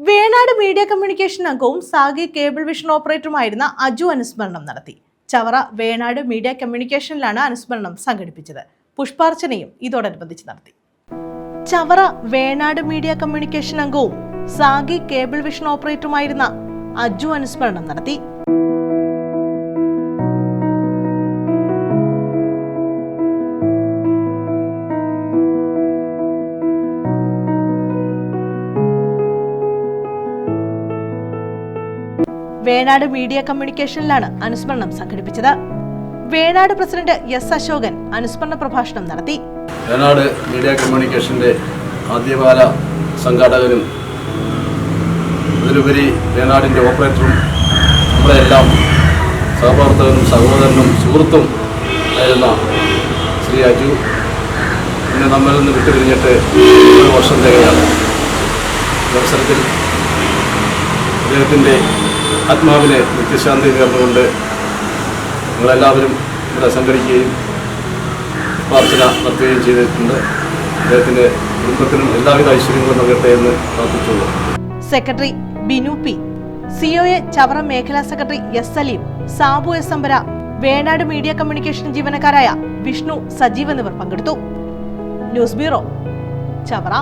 Venad media communication അംഗവും Sagi cable vision ഓപ്പറേറ്ററുമായിരുന്ന അജു അനുസ്മരണം നടത്തി. ചവറ വേണാട് മീഡിയ കമ്മ്യൂണിക്കേഷനിലാണ് അനുസ്മരണം സംഘടിപ്പിച്ചത്. പുഷ്പാർച്ചനയും ഇതോടനുബന്ധിച്ച് നടത്തി. ചവറ വേണാട് മീഡിയ കമ്മ്യൂണിക്കേഷൻ അംഗവും സാഗി കേബിൾ വിഷൻ ഓപ്പറേറ്ററുമായിരുന്ന അജു അനുസ്മരണം നടത്തി. വേണാട് മീഡിയ കമ്മ്യൂണിക്കേഷനിലാണ് അനുസ്മരണം സംഘടിപ്പിച്ചത്. വേണാട് പ്രസിഡന്റ് എസ് അശോകൻ അനുസ്മരണ പ്രഭാഷണം നടത്തി. വേണാട് മീഡിയ കമ്മ്യൂണിക്കേഷന്റെ ആദ്യകാല സംഘാടകനും അതിലുപരി വേണാടിന്റെ ഓപ്പറേറ്ററും നമ്മളെല്ലാം സഹപ്രവർത്തകനും സഹോദരനും സുഹൃത്തും ആയിരുന്ന ശ്രീ അജു പിന്നെ നമ്മളിൽ നിന്ന് വിട്ടുപിരിഞ്ഞിട്ട് ഒരു വർഷം തികയാണ്. അവസരത്തിൽ അദ്ദേഹത്തിന്റെ ആത്മാവിന് നിത്യശാന്തി നേർന്നുകൊണ്ട് നിങ്ങളെല്ലാവരും ഇവിടെ സംഘടിക്കുകയും പ്രാർത്ഥന നടത്തുകയും ചെയ്തിട്ടുണ്ട്. അദ്ദേഹത്തിന്റെ കുടുംബത്തിനും എല്ലാവിധ ഐശ്വര്യങ്ങളും നൽകട്ടെ എന്ന് പ്രാർത്ഥിച്ചുള്ളൂ. Secretary Binu P C O A Chavara മേഖലാ secretary S Saleem Sabu S അമ്പര Venad media communication ജീവനക്കാരായ വിഷ്ണു സജീവ് എന്നിവർ പങ്കെടുത്തു. News bureau Chavara.